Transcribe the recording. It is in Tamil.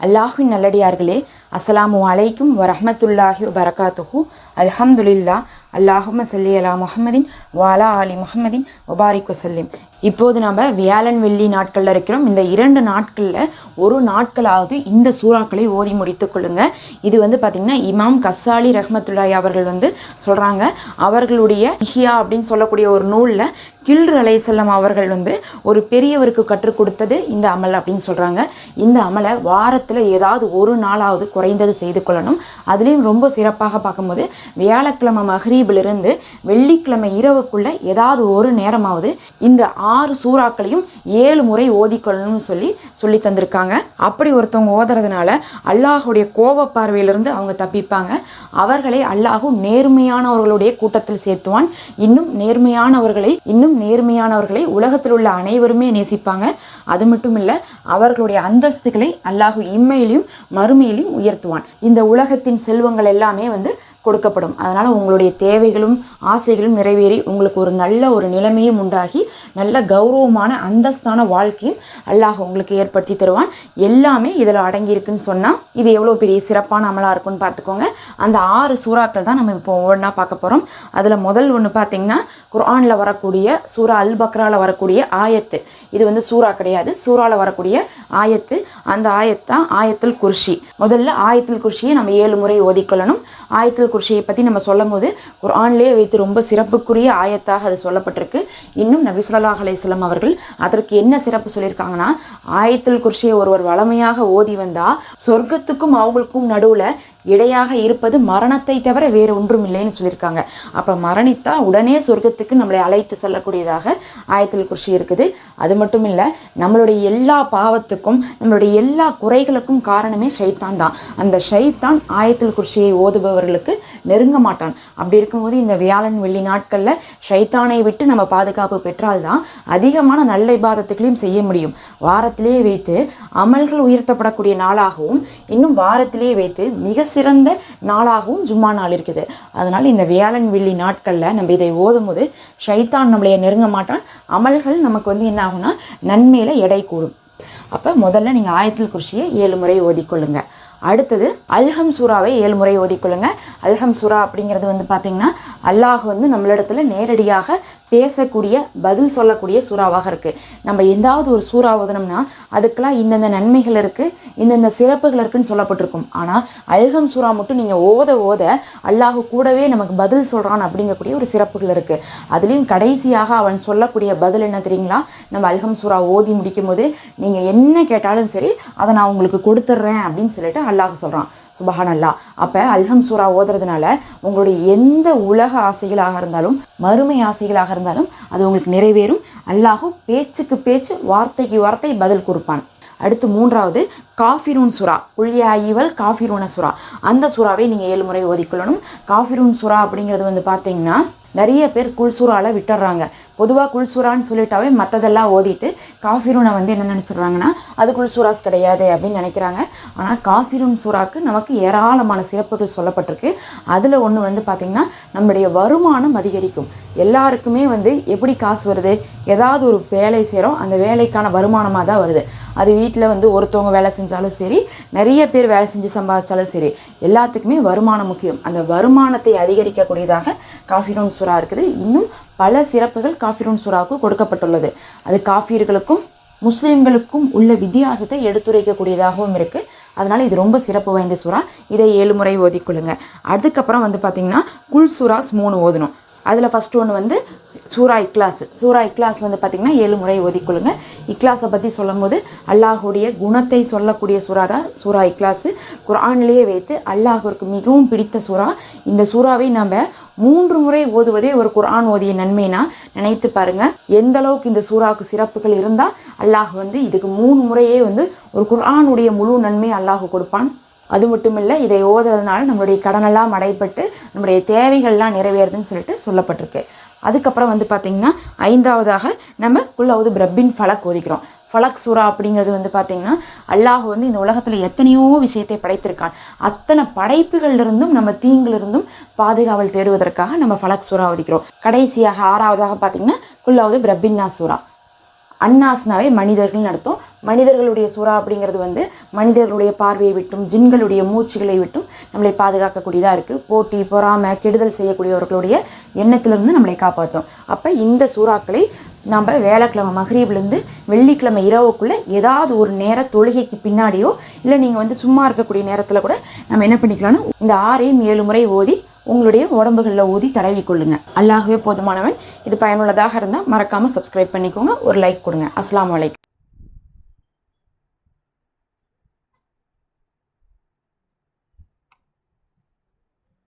அல்லாஹின் நல்லடியார்களே அஸ்லாமு அலைக்கும் வரஹ்மத்துல்லாஹி வரகாத்துஹூ அல்ஹம்துலில்லா அல்லாஹும சல்லி அலா முஹம்மதின் வாலா அலி முஹம்மதின் வபாரிக் வசல்லிம். இப்போது நம்ம வியாழன் வெள்ளி நாட்களில் இருக்கிறோம். இந்த இரண்டு நாட்களில் ஒரு நாட்களாவது இந்த சூறாக்களை ஓதி முடித்து கொள்ளுங்க. இது வந்து பார்த்திங்கன்னா இமாம் கசாலி ரஹமத்துல்லாய் அவர்கள் வந்து சொல்கிறாங்க அவர்களுடைய இஹியா அப்படின்னு சொல்லக்கூடிய ஒரு நூலில் கில்ரு அலைசல்லம் அவர்கள் வந்து ஒரு பெரியவருக்கு கற்றுக் கொடுத்தது இந்த அமல் அப்படின்னு சொல்கிறாங்க இந்த அமலை வாரத்தில் ஏதாவது ஒரு நாளாவது குறைந்தது செய்து கொள்ளணும். அதுலேயும் ரொம்ப சிறப்பாக பார்க்கும்போது வியாழக்கிழமை இருந்து வெள்ளிக்கிழமை இரவுக்குள்ள ஏதாவது ஒரு நேரமாவது இந்த ஆறு சூறாக்களையும் ஏழு முறை ஓதிக்கொள்ளணும்னு சொல்லி சொல்லி தந்திருக்காங்க. அப்படி ஒருத்தவங்க ஓதுறதுனால அல்லாஹுடைய கோப பார்வையிலிருந்து அவங்க தப்பிப்பாங்க. அவர்களை அல்லாஹும் நேர்மையானவர்களுடைய கூட்டத்தில் சேர்த்துவான். இன்னும் நேர்மையானவர்களை இன்னும் நேர்மையானவர்களை உலகத்தில் உள்ள அனைவருமே நேசிப்பாங்க. அது மட்டும் இல்லை அவர்களுடைய அந்தஸ்துகளை அல்லாஹு இம்மையிலையும் மறுமையிலையும் உயர்த்துவான். இந்த உலகத்தின் செல்வங்கள் எல்லாமே வந்து கொடுக்கப்படும். அதனால் உங்களுடைய தேவைகளும் ஆசைகளும் நிறைவேறி உங்களுக்கு ஒரு நல்ல ஒரு நிலைமையும் உண்டாகி நல்ல கௌரவமான அந்தஸ்தான வாழ்க்கையும் அல்லாஹ் உங்களுக்கு ஏற்படுத்தி தருவான். எல்லாமே இதில் அடங்கியிருக்குன்னு சொன்னால் இது எவ்வளோ பெரிய சிறப்பான அமலாக இருக்கும்னு பார்த்துக்கோங்க. அந்த ஆறு சூறாக்கள் தான் நம்ம இப்போ ஒவ்வொன்றா பார்க்க போகிறோம் அதில் முதல் ஒன்று பார்த்தீங்கன்னா குர்ஆனில் வரக்கூடிய சூரா அல் பக்ராவில் வரக்கூடிய ஆயத்து. இது வந்து சூறா கிடையாது. சூறாவில் வரக்கூடிய ஆயத்து. அந்த ஆயத்து தான் குர்ஷி. முதல்ல ஆயத்தில் குர்ஷியை நம்ம ஏழு முறை ஓதிக்கொள்ளணும். ஆயத்தில் குர்ஷியை பற்றி நம்ம சொல்லும் போது குர்ஆன்லேயே வைத்து ரொம்ப சிறப்புக்குரிய ஆயத்தாக அது சொல்லப்பட்டிருக்கு. இன்னும் நபிசுல்லாஹ் அலையம் அவர்கள் அதற்கு என்ன சிறப்பு சொல்லியிருக்காங்கன்னா ஆயத்தில் குர்ஷியை ஒருவர் வளமையாக ஓதி வந்தா சொர்க்கத்துக்கும் அவங்களுக்கும் நடுவில் இடையாக இருப்பது மரணத்தை தவிர வேறு ஒன்றும் இல்லைன்னு சொல்லியிருக்காங்க. அப்போ மரணித்தா உடனே சொர்க்கத்துக்கு நம்மளை அழைத்து செல்லக்கூடியதாக ஆயத்தில் குர்ஷி இருக்குது. அது மட்டும் இல்லை நம்மளுடைய எல்லா பாவத்துக்கும் நம்மளுடைய எல்லா குறைகளுக்கும் காரணமே ஷைத்தான் தான். அந்த ஷைத்தான் ஆயத்தில் குர்ஷியை ஓதுபவர்களுக்கு நெருங்க மாட்டான். அப்படி இருக்கும்போது இந்த வியாழன் வெள்ளி நாட்களில் ஷைத்தானை விட்டு நம்ம பாதுகாப்பு பெற்றால்தான் அதிகமான நல்ல இபாதத்துகளையும் செய்ய முடியும். வாரத்திலேயே வைத்து அமல்கள் உயர்த்தப்படக்கூடிய நாளாகவும் இன்னும் வாரத்திலேயே வைத்து மிக சிறந்த நாளாகவும் ஜும்மா நாள் இருக்குது. அதனால் இந்த வியாழன் வெள்ளி நாட்களில் நம்ம இதை ஓதும்போது ஷைத்தான் நம்மளைய நெருங்க மாட்டான். அமல்கள் நமக்கு வந்து என்ன ஆகும்னா நன்மையில் எடை கூடும். அப்போ முதல்ல நீங்கள் ஆயத்தில் குறிச்சியை ஏழு முறை ஓதிக்கொள்ளுங்க. அடுத்தது அல்ஹம் சூறாவை ஏழு முறை ஓதிக்கொள்ளுங்க. அல்ஹம் சூறா அப்படிங்கிறது வந்து பார்த்தீங்கன்னா அல்லாஹ் வந்து நம்மளிடத்துல நேரடியாக பேசக்கூடிய பதில் சொல்லக்கூடிய சூறாவாக இருக்குது நம்ம எந்தாவது ஒரு சூறா ஓதனம்னா அதுக்கெலாம் இந்தந்த நன்மைகள் இருக்குது இந்தந்த சிறப்புகள் இருக்குன்னு சொல்லப்பட்டிருக்கும். ஆனால் அல்ஹம் சூறா மட்டும் நீங்கள் ஓத ஓத அல்லாஹ் கூடவே நமக்கு பதில் சொல்கிறான் அப்படிங்கக்கூடிய ஒரு சிறப்புகள் இருக்குது அதுலேயும் கடைசியாக அவன் சொல்லக்கூடிய பதில் என்ன தெரியுங்களா? நம்ம அல்ஹம் சூறா ஓதி முடிக்கும் போது நீங்கள் என்ன கேட்டாலும் சரி அதை நான் உங்களுக்கு கொடுத்துட்றேன் அப்படின்னு சொல்லிட்டு அல்லாஹ் சொல்கிறான் சுபஹானல்லா. அப்போ அல்ஹம் சூரா ஓதுறதுனால உங்களுடைய எந்த உலக ஆசைகளாக இருந்தாலும் மறுமை ஆசைகளாக இருந்தாலும் அது உங்களுக்கு நிறைவேறும். அல்லாஹும் பேச்சுக்கு பேச்சு வார்த்தைக்கு வார்த்தை பதில் கொடுப்பான். அடுத்து மூன்றாவது காஃபிரூன் சுறா உள்யா ஈவல் காஃபிரூன சுறா அந்த சுறாவை நீங்கள் ஏழு முறை ஓதிக்கொள்ளணும். காஃபிரூன் சுறா அப்படிங்கிறது வந்து பார்த்தீங்கன்னா நிறைய பேர் குல்சூராவில் விட்டுறாங்க. பொதுவாக குல்சூரான்னு சொல்லிட்டாவே மற்றதெல்லாம் ஓதிட்டு காஃபிரூனை வந்து என்ன நினச்சிடுறாங்கன்னா அது குல்சூராஸ் கிடையாது அப்படின்னு நினைக்கிறாங்க. ஆனால் காஃபிரூன் சூறாக்கு நமக்கு ஏராளமான சிறப்புகள் சொல்லப்பட்டிருக்கு. அதில் ஒன்று வந்து பார்த்திங்கன்னா நம்முடைய வருமானம் அதிகரிக்கும். எல்லாருக்குமே வந்து எப்படி காசு வருது? ஏதாவது ஒரு வேலை செய்கிறோம் அந்த வேலைக்கான வருமானமாக தான் வருது. அது வீட்டில் வந்து ஒருத்தவங்க வேலை செஞ்சாலும் சரி நிறைய பேர் வேலை செஞ்சு சம்பாதிச்சாலும் சரி எல்லாத்துக்குமே வருமானம் முக்கியம். அந்த வருமானத்தை அதிகரிக்கக்கூடியதாக காஃபிரூன் சுறா இருக்குது. இன்னும் பல சிறப்புகள் காஃபிரூன் சுறாவுக்கு கொடுக்கப்பட்டுள்ளது. அது காஃபீர்களுக்கும் முஸ்லீம்களுக்கும் உள்ள வித்தியாசத்தை எடுத்துரைக்கக்கூடியதாகவும் இருக்குது அதனால் இது ரொம்ப சிறப்பு வாய்ந்த சுறா. இதை ஏழு முறை ஓதிக்கொள்ளுங்க. அதுக்கப்புறம் வந்து பார்த்திங்கன்னா குல் சுறாஸ் மூணு ஓதணும். அதில் ஃபஸ்ட்டு ஒன்று வந்து சூரா இக்லாஸ். சூரா இக்லாஸ் வந்து பார்த்திங்கன்னா ஏழு முறை ஒதுக்கொள்ளுங்க இக்லாஸை பற்றி சொல்லும் போது அல்லாஹுடைய குணத்தை சொல்லக்கூடிய சூறா தான் சூரா இக்லாஸு. குரான்லேயே வைத்து அல்லாஹுக்கு மிகவும் பிடித்த சூறா. இந்த சூறாவை நம்ம மூன்று முறை ஓதுவதே ஒரு குரான் ஓதிய நன்மைனா நினைத்து பாருங்கள் எந்த அளவுக்கு இந்த சூறாவுக்கு சிறப்புகள் இருந்தால் அல்லாஹ் வந்து இதுக்கு மூணு முறையே வந்து ஒரு குரானுடைய முழு நன்மை அல்லாஹ் கொடுப்பான். அது மட்டும் இல்லை இதை ஓதுறதுனால நம்மளுடைய கடனெல்லாம் அடைப்பட்டு நம்முடைய தேவைகள்லாம் நிறைவேறுதுன்னு சொல்லிட்டு சொல்லப்பட்டிருக்கு. அதுக்கப்புறம் வந்து பார்த்திங்கன்னா ஐந்தாவதாக நம்ம குல்லாவது பிரப்பின் ஃபலக் ஓதிக்கிறோம். ஃபலக் சூரா அப்படிங்கிறது வந்து பார்த்திங்கன்னா அல்லாஹ் வந்து இந்த உலகத்தில் எத்தனையோ விஷயத்தை படைத்திருக்கான். அத்தனை படைப்புகளிலிருந்தும் நம்ம தீங்கிலிருந்தும் பாதுகாவல் தேடுவதற்காக நம்ம ஃபலக் சூரா ஓதிக்கிறோம். கடைசியாக ஆறாவதாக பார்த்திங்கன்னா குல்லாவது பிரபின்னா சூரா. அன்னாஸ்னாவே மனிதர்கள் நடத்தும். மனிதர்களுடைய சூறா அப்படிங்கிறது வந்து மனிதர்களுடைய பார்வையை விட்டும் ஜின்களுடைய மூச்சுகளை விட்டும் நம்மளை பாதுகாக்கக்கூடியதாக இருக்குது போட்டி பொறாமை கெடுதல் செய்யக்கூடியவர்களுடைய எண்ணத்திலிருந்து நம்மளை காப்பாற்றும். அப்போ இந்த சூறாக்களை நம்ம வேலைக்கிழமை மகரீப்லேருந்து வெள்ளிக்கிழமை இரவுக்குள்ளே ஏதாவது ஒரு நேர தொழுகைக்கு பின்னாடியோ இல்லை நீங்கள் வந்து சும்மா இருக்கக்கூடிய நேரத்தில் கூட நம்ம என்ன பண்ணிக்கலாம்னா இந்த ஆறையும் ஏழு முறை ஓதி உங்களுடைய உடம்புகளில் ஊதி தடவி கொள்ளுங்க. அல்லாகவே போதுமானவன். இது பயனுள்ளதாக இருந்தால் மறக்காமல் சப்ஸ்கிரைப் பண்ணிக்கோங்க. ஒரு லைக் கொடுங்க. அஸ்லாம் வலைக்கம்